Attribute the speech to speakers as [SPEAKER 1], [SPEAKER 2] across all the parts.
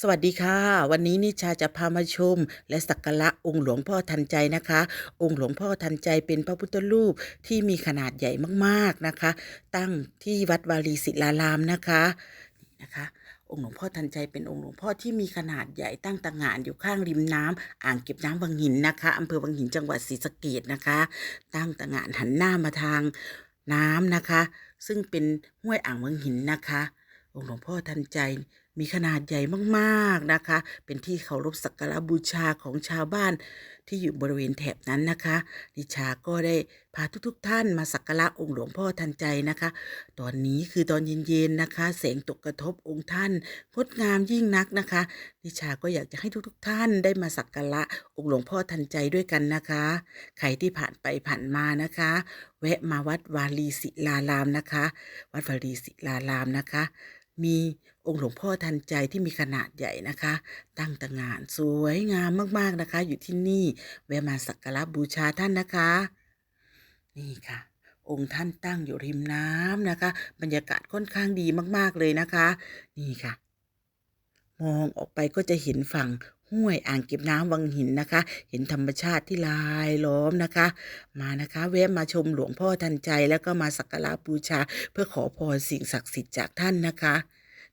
[SPEAKER 1] สวัสดีค่ะ วันนี้นิชาจะพามาชม และสักการะองค์หลวงพ่อทันใจนะคะ องค์หลวงพ่อทันใจเป็นพระพุทธรูปที่มีขนาดใหญ่มากๆนะคะ ตั้งที่วัดวารีศิลารามนะคะนี่นะคะ องค์หลวงพ่อทันใจเป็นองค์หลวงพ่อที่มีขนาดใหญ่ตั้งตระหงานอยู่ข้างริมน้ำอ่างเก็บน้ำวังหินนะคะอำเภอวังหินจังหวัดศรีสะเกษนะคะ ตั้งตระหงานหันหน้ามาทางน้ำนะคะ ซึ่งเป็นห้วยอ่างวังหินนะคะ องค์หลวงพ่อทันใจ มีขนาดใหญ่มากๆนะคะ เป็นที่เคารพสักการะบูชาของชาวบ้านที่อยู่บริเวณแถบนั้นนะคะ ดิชาก็ได้พาทุกๆท่านมาสักการะองค์หลวงพ่อทันใจนะคะ ตอนนี้คือตอนเย็นๆนะคะแสงตกกระทบองค์ท่านงดงามยิ่งนักนะคะ ดิชาก็อยากจะให้ทุกๆท่านได้มาสักการะองค์หลวงพ่อทันใจด้วยกันนะคะ ใครที่ผ่านไปผ่านมานะคะ แวะมาวัดวารีศิลารามนะคะ วัดวารีศิลารามนะคะ มีองค์หลวงพ่อทันใจที่มีขนาดใหญ่นะคะ ตั้งต่างานสวยงามมากๆนะคะ อยู่ที่นี่แวะมาสักการะบูชาท่านนะคะ นี่ค่ะ องค์ท่านตั้งอยู่ริมน้ำนะคะ บรรยากาศค่อนข้างดีมากๆเลยนะคะ นี่ค่ะ มองออกไปก็จะเห็นฝั่งห้วยอ่างเก็บน้ำวังหินนะคะ เห็นธรรมชาติที่ลายล้อมนะคะ มานะคะแวะมาชมหลวงพ่อทันใจแล้วก็มาสักการะบูชา เพื่อขอพรสิ่งศักดิ์สิทธิ์จากท่านนะคะ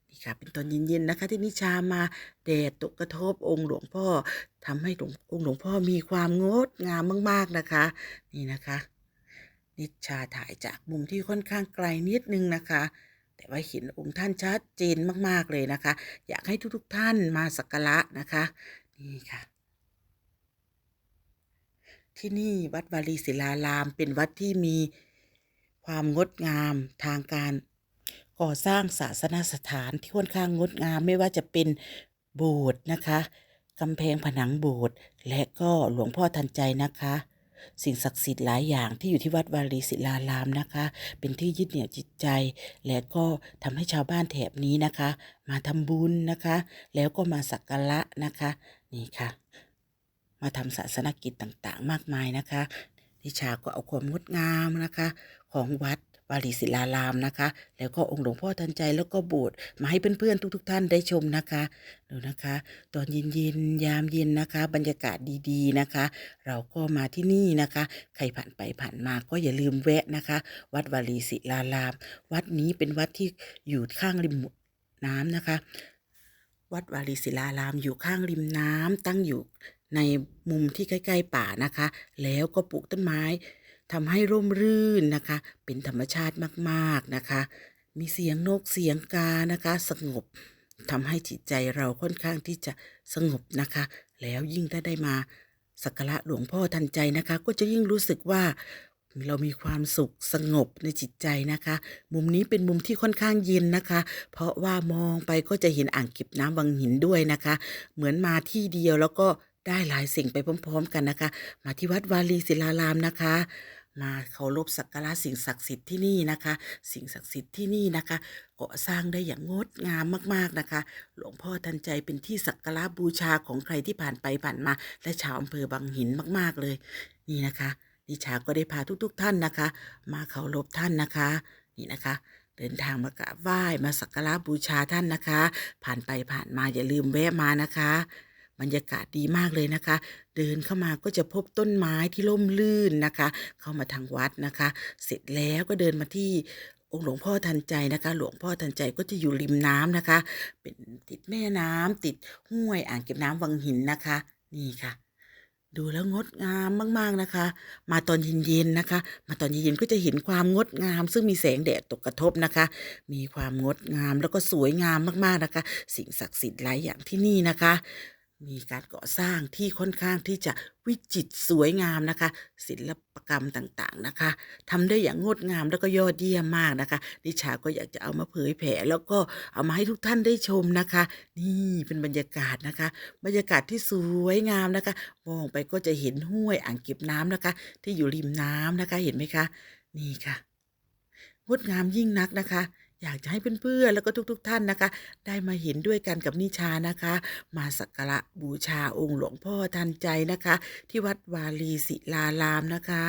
[SPEAKER 1] นี่ค่ะเป็นตอนเย็นๆนะคะ ที่นิชามาแดดตกกระทบองค์หลวงพ่อทำให้หลวงองค์หลวงพ่อมีความงดงามมาก ๆนะคะ นี่นะคะ นิชาถ่ายจากมุมที่ค่อนข้างไกลนิดนึงนะคะ แต่ว่าเห็นองค์ท่านชัดเจนมากๆเลยนะคะ อยากให้ทุกๆท่านมาสักการะนะคะ นี่ค่ะที่นี่วัดวารีศิลารามเป็นวัดที่มีความงดงามทางการก่อสร้างศาสนสถานที่ค่อนข้างงดงามไม่ว่าจะเป็นโบสถ์นะคะกำแพงผนังโบสถ์และก็หลวงพ่อทันใจนะคะ สิ่งศักดิ์สิทธิ์หลายอย่างที่อยู่ที่วัดวารีศิลารามนะคะ เป็นที่ยึดเหนี่ยวจิตใจ และก็ทำให้ชาวบ้านแถบนี้นะคะ มาทำบุญนะคะ แล้วก็มาสักการะนะคะ นี่ค่ะ มาทำศาสนกิจต่างๆ มากมายนะคะนิชาก็เอาความงดงามนะคะ ของวัด วารีศิลารามนะคะ แล้วก็องค์หลวงพ่อทันใจแล้วก็โบสถ์มาให้เพื่อนๆ ทุก ๆ ท่านได้ชมนะคะดูนะคะ ตอนเย็นๆยามเย็นนะคะ บรรยากาศดีๆนะคะ เราก็มาที่นี่นะคะ ใครผ่านไปผ่านมาก็อย่าลืมแวะนะคะ วัดวารีศิลาราม วัดนี้เป็นวัดที่อยู่ข้างริมน้ำนะคะ วัดวารีศิลารามอยู่ข้างริมน้ำตั้งอยู่ในมุมที่ใกล้ ๆ ป่านะคะ แล้วก็ปลูกต้นไม้ ทำให้ร่มรื่นนะคะ เป็นธรรมชาติมากๆนะคะ มีเสียงนกเสียงกานะคะ สงบทำให้จิตใจเราค่อนข้างที่จะสงบนะคะ แล้วยิ่งถ้าได้มาสักการะหลวงพ่อทันใจนะคะ ก็จะยิ่งรู้สึกว่าเรามีความสุขสงบในจิตใจนะคะ มุมนี้เป็นมุมที่ค่อนข้างเย็นนะคะ เพราะว่ามองไปก็จะเห็นอ่างเก็บน้ำวังหินด้วยนะคะ เหมือนมาที่เดียวแล้วก็ ได้หลายสิ่งไปพร้อม ๆ กันนะคะ มาที่วัดวารีศิลารามนะคะ มาเคารพสักการะสิ่งศักดิ์สิทธิ์ที่นี่นะคะ สิ่งศักดิ์สิทธิ์ที่นี่นะคะก่อสร้างได้อย่างงดงามมากๆนะคะ หลวงพ่อทันใจเป็นที่สักการะบูชาของใครที่ผ่านไปผ่านมา และชาวอำเภอบางหินมากๆเลย นี่นะคะดิชาก็ได้พาทุกๆท่านนะคะ มาเคารพท่านนะคะ นี่นะคะเดินทางมากราบไหว้มาสักการะบูชาท่านนะคะ ผ่านไปผ่านมาอย่าลืมแวะมานะคะ บรรยากาศดีมากเลยนะคะ เดินเข้ามาก็จะพบต้นไม้ที่ร่มรื่นนะคะ เข้ามาทางวัดนะคะ เสร็จแล้วก็เดินมาที่องค์หลวงพ่อทันใจนะคะ หลวงพ่อทันใจก็จะอยู่ริมน้ำนะคะ เป็นติดแม่น้ำติดห้วยอ่างเก็บน้ำวังหินนะคะ นี่ค่ะ ดูแล้วงดงามมาก ๆนะคะ มาตอนเย็นๆนะคะ มาตอนเย็นๆก็จะเห็นความงดงาม ซึ่งมีแสงแดดตกกระทบนะคะ มีความงดงามแล้วก็สวยงามมากๆนะคะ สิ่งศักดิ์สิทธิ์หลายอย่างที่นี่นะคะ มีการก่อสร้างที่ค่อนข้างที่จะวิจิตรสวยงามนะคะ ศิลปกรรมต่างๆนะคะทำได้อย่างงดงามแล้วก็ยอดเยี่ยมมากนะคะ ดิชาก็อยากจะเอามาเผยแผ่แล้วก็เอามาให้ทุกท่านได้ชมนะคะ นี่เป็นบรรยากาศนะคะ บรรยากาศที่สวยงามนะคะ มองไปก็จะเห็นห้วยอ่างเก็บน้ำนะคะ ที่อยู่ริมน้ำนะคะเห็นไหมคะ นี่ค่ะงดงามยิ่งนักนะคะ อยากจะให้เพื่อนๆ แล้วก็ทุกๆท่านนะคะ ได้มาเห็นด้วยกันกับนิชานะคะ มาสักการะบูชาองค์หลวงพ่อทันใจนะคะ ที่วัดวารีศิลารามนะคะ